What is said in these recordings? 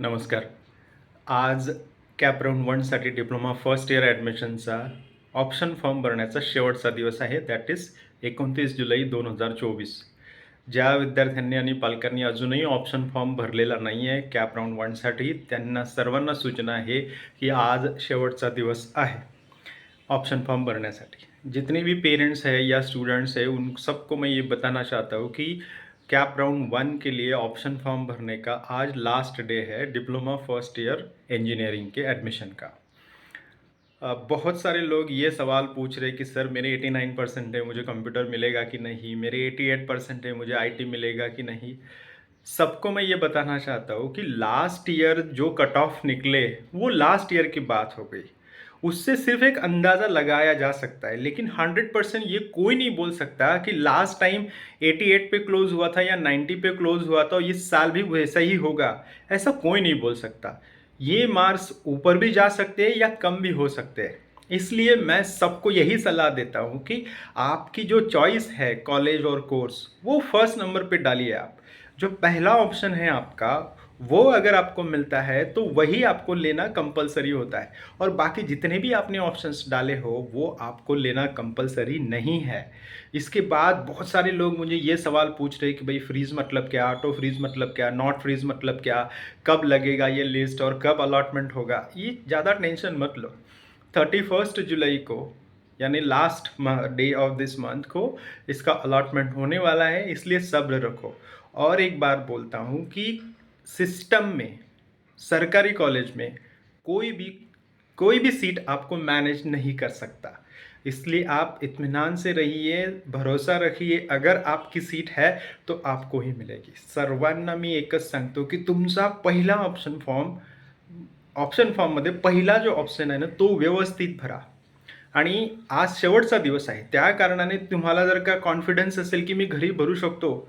नमस्कार. आज CAP round वनसाठी डिप्लोमा फर्स्ट इयर ॲडमिशनचा ऑप्शन फॉर्म भरण्याचा शेवटचा दिवस आहे. दॅट इज एकोणतीस जुलै दोन हजार चोवीस. ज्या विद्यार्थ्यांनी आणि पालकांनी अजूनही ऑप्शन फॉर्म भरलेला नाही आहे कॅप राऊंड वनसाठी त्यांना सर्वांना सूचना आहे की आज शेवटचा दिवस आहे. ऑप्शन फॉर्म भरण्यासाठी. जितने भी पेरेंट्स है या स्टूडेंट्स है उन सबको मैं ये बताना चाहता हूँ कि कैप राउंड वन के लिए ऑप्शन फॉर्म भरने का आज लास्ट डे है डिप्लोमा फ़र्स्ट ईयर इंजीनियरिंग के एडमिशन का। बहुत सारे लोग ये सवाल पूछ रहे कि, सर, मेरे 89 परसेंट है, मुझे कंप्यूटर मिलेगा कि नहीं? मेरे 88 परसेंट है, मुझे आईटी मिलेगा कि नहीं? सबको मैं ये बताना चाहता हूँ कि लास्ट ईयर जो कट ऑफ़ निकले, वो लास्ट ईयर की बात हो गई। उससे सिर्फ़ एक अंदाज़ा लगाया जा सकता है, लेकिन 100 परसेंट ये कोई नहीं बोल सकता कि लास्ट टाइम 88 पे क्लोज हुआ था या 90 पे क्लोज हुआ था इस साल भी वैसा ही होगा, ऐसा कोई नहीं बोल सकता। ये मार्क्स ऊपर भी जा सकते हैं या कम भी हो सकते हैं। इसलिए मैं सबको यही सलाह देता हूँ कि आपकी जो चॉइस है कॉलेज और कोर्स वो फ़र्स्ट नंबर पे डालिए आप। जो पहला ऑप्शन है आपका वो अगर आपको मिलता है तो वही आपको लेना कंपलसरी होता है। और बाकी जितने भी आपने ऑप्शंस डाले हो, वो आपको लेना कंपलसरी नहीं है। इसके बाद बहुत सारे लोग मुझे ये सवाल पूछ रहे कि भाई फ्रीज मतलब क्या? ऑटो फ्रीज मतलब क्या? नॉट फ्रीज मतलब क्या? कब लगेगा ये लिस्ट और कब अलॉटमेंट होगा? ये ज़्यादा टेंशन मत लो। थर्टी फ़र्स्ट जुलाई को, यानी last day of this month को इसका अलॉटमेंट होने वाला है, इसलिए सब्र रखो। और एक बार बोलता हूँ कि सिस्टम में सरकारी कॉलेज में कोई भी कोई भी सीट आपको मैनेज नहीं कर सकता। इसलिए आप इत्मीनान से रहिए भरोसा रखिए अगर आपकी सीट है तो आपको ही मिलेगी। सर्वांना मी एकच सांगतो की तुमचा पहिला ऑप्शन फॉर्म ऑप्शन फॉर्ममध्ये पहिला जो ऑप्शन आहे ना तो व्यवस्थित भरा। आणि आज शेवटचा दिवस आहे त्या कारणाने तुम्हाला जर का कॉन्फिडन्स असेल की मी घरी भरू शकतो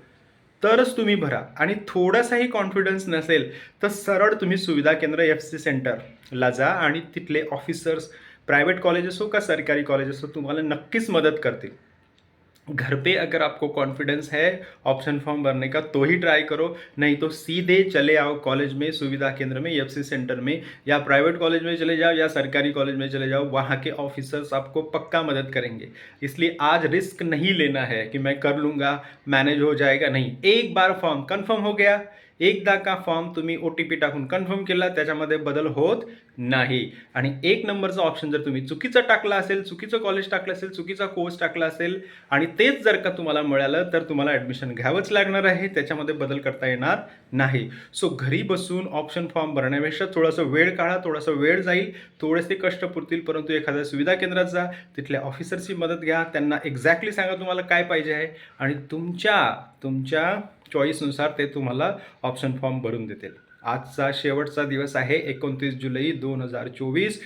तरच तुम्ही भरा. आणि थोडासाही कॉन्फिडन्स नसेल तर सरळ तुम्ही सुविधा केंद्र एफ सी सेंटरला जा आणि तिथले ऑफिसर्स प्रायव्हेट कॉलेज असो का सरकारी कॉलेज असो तुम्हाला नक्कीच मदत करतील. घर पे अगर आपको कॉन्फिडेंस है ऑप्शन फॉर्म भरने का तो ही ट्राई करो। नहीं तो सीधे चले आओ कॉलेज में, सुविधा केंद्र में एफ़ सेंटर में, या प्राइवेट कॉलेज में चले जाओ, या सरकारी कॉलेज में चले जाओ, वहाँ के ऑफिसर्स आपको पक्का मदद करेंगे। इसलिए आज रिस्क नहीं लेना है कि मैं कर लूँगा मैनेज हो जाएगा, नहीं। एक बार फॉर्म कन्फर्म हो गया। एकदा का फॉर्म तुम्ही ओ टी पी टाकून कन्फर्म केला त्याच्यामध्ये बदल होत नाही. आणि एक नंबरचा ऑप्शन जर तुम्ही चुकीचं टाकला असेल चुकीचं कॉलेज टाकलं असेल चुकीचा कोर्स टाकला असेल आणि तेच जर का तुम्हाला मिळालं तर तुम्हाला ॲडमिशन घ्यावंच लागणार आहे. त्याच्यामध्ये बदल करता येणार नाही. सो घरी बसून ऑप्शन फॉर्म भरण्यापेक्षा थोडासा वेळ काढा थोडासा वेळ जाईल. थोडेसे कष्ट पुरतील परंतु एखाद्या सुविधा केंद्रात जा. तिथल्या ऑफिसरची मदत घ्या. त्यांना एक्झॅक्टली सांगा तुम्हाला काय पाहिजे आहे. आणि तुमच्या तुमच्या चॉईसनुसार ते तुम्हाला ऑप्शन फॉर्म भरून देतील. आजचा शेवटचा दिवस आहे एकोणतीस जुलै दोन हजार चोवीस.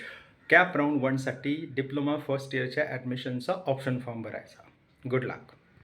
कॅप राऊंड वनसाठी डिप्लोमा फर्स्ट इयरच्या ॲडमिशनचा ऑप्शन फॉर्म भरायचा. Good luck